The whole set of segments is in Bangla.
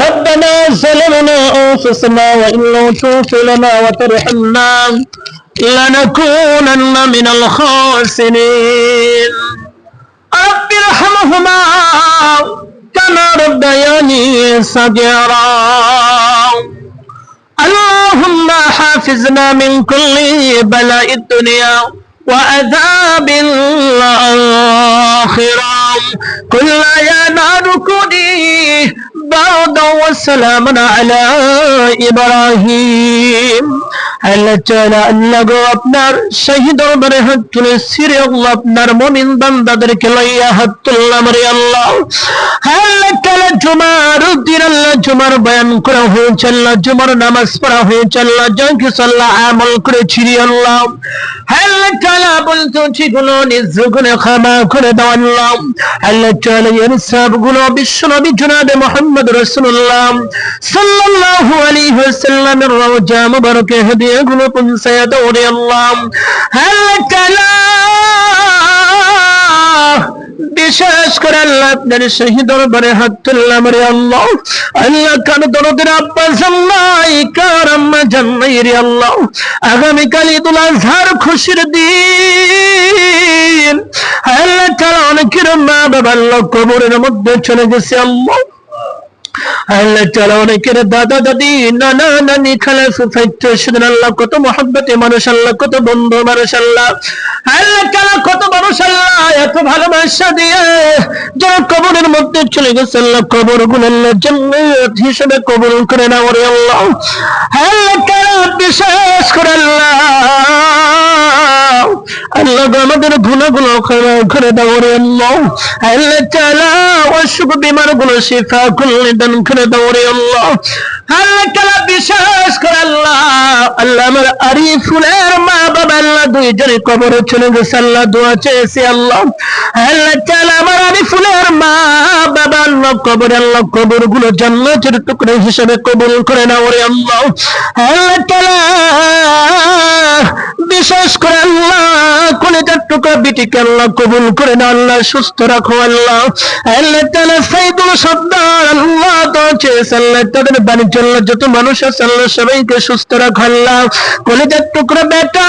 ربنا ظلمنا أنفسنا وإن لم تغفر لنا وترحمنا لنكونن من الخاسرين. رب ارحمهما كما ربياني صغيرا. اللهم حافظنا من كل بلاء الدنيا وعذاب الآخرة. كل يا نار كوني بردا وسلاما على إبراهيم আল্লাহ আল্লাহ আল্লাহ আপনার মুমিন বান্দাদেরকে লইয়া হাত তুললাম রে আল্লাহ। আল্লাহ তাআলা জুমার দিন আল্লাহ জুমার বয়ান করা হয়েছে, আল্লাহ জুমার নামাজ পড়া হয়েছে, আল্লাহ যাকে সাল্লাহ আমল করেছি রে আল্লাহ। আল্লাহ তাআলা বলতো, যেগুলো নিজ ক্ষমা করে দাও আল্লাহ। আল্লাহ তাআলা এর সবগুলো বিশ্ব জনাবে মুহাম্মদ রাসূলুল্লাহ। সাল্লাল্লাহু আলাইহি ওয়াসাল্লামের রওজা মুবারকে হাদিয়াগুলো পৌঁছায়া দাও রে আল্লাহ বিশেষ করে আল্লাহ শহীদ দরবারে হাত তুললাম রে আল্লাহ। আল্লাহ দরদের জান্নাই রে আল্লাহ। খুশির দিন। আল্লাহ অনেকের মা বাবা আল্লাহ কবরের মধ্যে চলে গেছে আল্লাহ। অনেকের দাদা, দাদি, নানা, নানি আল্লাহ কত মহব্বতে মানুষ আল্লাহ, কত বন্ধু মানুষ আল্লাহ। আল্লাহ মানুষ দিয়ে কবরের মধ্যে চলে গেছে, আল্লাহ কবর হিসেবে কবুল করে বিশেষ করে আল্লাহ আল্লাহ আমাদের গুণাগুলো করে দাও রে আল্লাহ আল্লাহ তাআলা অসুখ বিমারগুলো শিফা করলে দান করে দাও রে আল্লাহ আল্লাহ বিশেষ করে আল্লাহ আল্লাহ আমার আরিফুলের মা বাবা আল্লাহ দুইজনে চলে গেছে আল্লাহ দোয়া চেয়েছে আল্লাহ আল্লাহ আমার মা বাবা আল্লাহ কবরে আল্লাহ কবরগুলো জান্নাতের টুকরো হিসেবে কবুল করে নাও রে আল্লাহ আল্লাহ বিশেষ করে আল্লাহ কলেজার টুকরা বিটিকে আল্লাহ কবুল করে না আল্লাহ সুস্থ রাখো আল্লাহ। আল্লাহ তাআলা সাইদুল সর্দার, আল্লাহ তো চেয়েছে আল্লাহ তাদের বাণিজ্য যত মানুষ আছে, আল্লাহ সবাইকে সুস্থ রাখো আল্লাহ। কলেজার টুকরা বেটা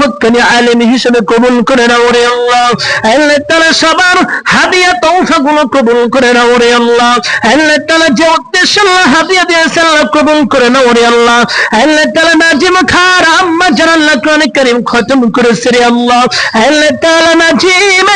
হক্কানি আলিম হিসেবে কবুল করে না ওরে আল্লাহ। আল্লাহ তাআলা সবার হাদিয়া গুলো কবুল করে না ওরে আল্লাহ। আল্লাহ তাআলা যে উদ্দেশ্যে আল্লাহ হাদিয়া দিয়েছে আল্লাহ কবুল করে না ওরে আল্লাহ। আল্লাহ নাজিম খার আম্মা কোরআন খতম করেছে রে আল্লাহ। আল্লাহ তাআলা নাজিমের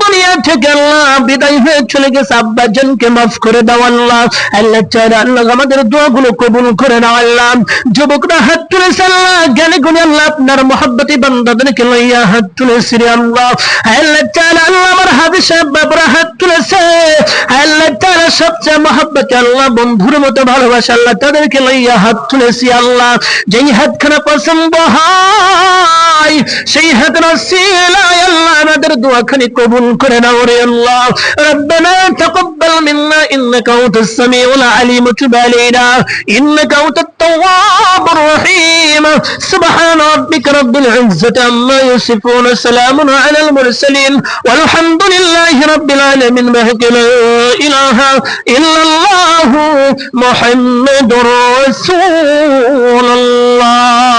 দুনিয়া থেকে আল্লাহ বিদায় হয়ে চলে গেছে। মাফ করে দাও আল্লাহ। আল্লাহ আল্লাহ আমাদের দোয়াগুলো কবুল করে নাও আল্লাহ। যুবকরা হাত তুলেছে আল্লাহ জ্ঞানী গুণে আল্লাহ আপনার মহাব্বতী বান্দাদেরকে লইয়া হাত তুলেছে রে আল্লাহ। আল্লাহ আল্লাহ আমার হাবি সাহেব বাবরা হাত তুলেছে। আল্লাহ সবচেয়ে মহাব্বতী আল্লাহ বন্ধুর মতো ভালোবাসা আল্লাহ তাদেরকে লইয়া হাত তুলেছি আল্লাহ। যেই হাতখানা পছন্দ হয়, সেই হাত আল্লাহ دعاك نقبل كرنا وري الله. ربنا تقبل منا إنك أنت السميع العليم. تبالينا إنك أنت التواب الرحيم. سبحان ربك رب العزة ما يصفون. سلام على المرسلين. والحمد لله رب العالمين. بهك لا إله إلا الله محمد رسول الله.